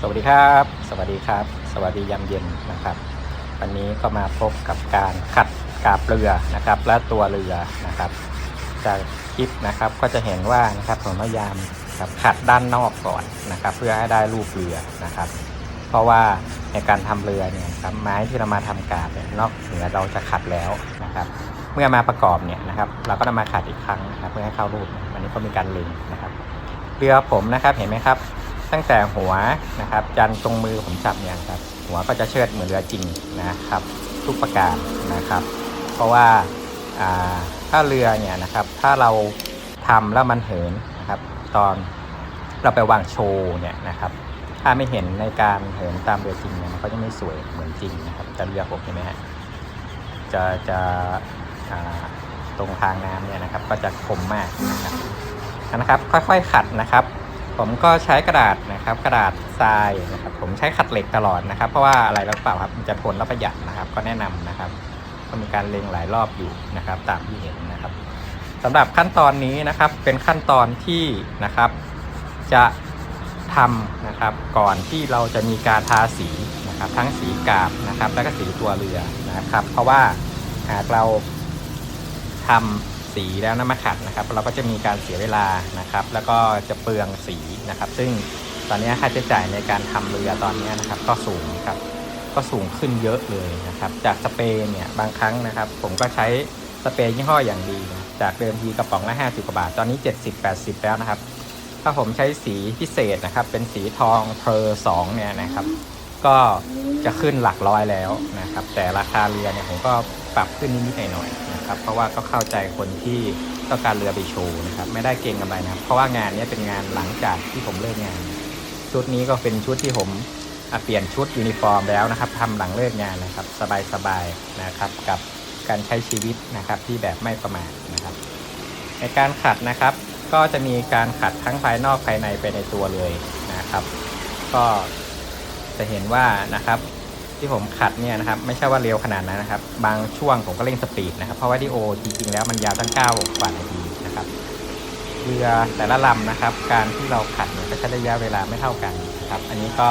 สวัสดีครับ สวัสดีครับ สวัสดียามเย็นนะครับ วันนี้ก็มาพบกับการขัดกาบเรือนะครับ และตัวเรือนะครับ จากคลิปนะครับก็จะเห็นว่านะครับผมพยายามครับขัดด้านนอกก่อนนะครับ เพื่อให้ได้รูปเรือนะครับ เพราะว่าในการทำเรือเนี่ยครับไม้ที่เรามาทำกาบเนี่ยนอกเหนือเราจะขัดแล้วนะครับ เมื่อมาประกอบเนี่ยนะครับ เราก็นำมาขัดอีกครั้งนะครับ เพื่อให้เข้ารูปวันนี้ก็มีการเล็งนะครับ เรือผมนะครับเห็นไหมครับ ตั้งแต่หัวนะครับยันตรงมือผมจับเนี่ยครับหัวก็จะเชิดเหมือนเรือจริงนะครับ ทุกประการนะครับ เพราะว่าถ้าเรือเนี่ยนะครับถ้าเราทำแล้วมันเหินนะครับตอนเราไปวางโชว์เนี่ยนะครับถ้าไม่เห็นในการเหินตามเรือจริงเนี่ยมันก็จะไม่สวยเหมือนจริงนะครับแต่เรือผมเห็นไหมฮะจะจะตรงทางน้ำเนี่ยนะครับก็จะคมมากนะครับนะครับ ค่อยๆขัดนะครับ ผมก็ใช้กระดาษนะครับ กระดาษทรายนะครับ ผมใช้ขัดเหล็กตลอดนะครับ เพราะว่าอะไรแล้วเปล่าครับมันจะทนและประหยัดนะครับ ก็แนะนำนะครับก็มีการเล็งหลายรอบอยู่นะครับ ตามที่เห็นนะครับสำหรับขั้นตอนนี้นะครับเป็นขั้นตอนที่นะครับ จะทำนะครับ ก่อนที่เราจะมีการทาสีนะครับ ทั้งสีกาบนะครับ และก็สีตัวเรือนะครับ เพราะว่าหากเราทำ สีแล้วนำมาขัดนะครับ เราก็จะมีการเสียเวลานะครับ แล้วก็จะเปลืองสีนะครับ ซึ่งตอนนี้ค่าใช้จ่ายในการทำเรือตอนนี้นะครับ ก็สูงครับก็สูงขึ้นเยอะเลยนะครับ จากสเปรย์เนี่ยบางครั้งนะครับ ผมก็ใช้สเปรย์ยี่ห้ออย่างดี จากเดิมทีกระป๋องละ50กว่าบาท ตอนนี้ 70-80 แล้วนะครับ ถ้าผมใช้สีพิเศษนะครับ เป็นสีทองเพอร์สองเนี่ยนะครับ ก็จะขึ้นหลักร้อยแล้วนะครับ แต่ราคาเรือเนี่ยผมก็ปรับขึ้นนิดๆหน่อยๆนะครับ เพราะว่าก็เข้าใจคนที่ต้องการเรือไปโชว์นะครับ ไม่ได้เก่งกำไรนะครับ เพราะว่างานนี้เป็นงานหลังจากที่ผมเลิกงาน ชุดนี้ก็เป็นชุดที่ผมเปลี่ยนชุดยูนิฟอร์มแล้วนะครับทำหลังเลิกงานนะครับ สบายๆนะครับกับการใช้ชีวิตนะครับที่แบบไม่ประมาทนะครับ ในการขัดนะครับ ก็จะมีการขัดทั้งภายนอกภายในไปในตัวเลยนะครับ ก็ จะเห็นว่านะครับที่ผมขัดเนี่ยนะครับไม่ใช่ว่าเร็วขนาดนั้นนะครับ บางช่วงผมก็เร่งสปีดนะครับ เพราะว่าดีโอจริงๆแล้วมันยาวตั้ง9กว่านาทีนะครับเรือแต่ละลำนะครับ การที่เราขัดเนี่ยก็ใช้ระยะเวลาไม่เท่ากันนะครับ อันนี้ก็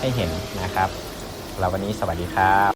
ให้เห็นนะครับเราวันนี้สวัสดีครับ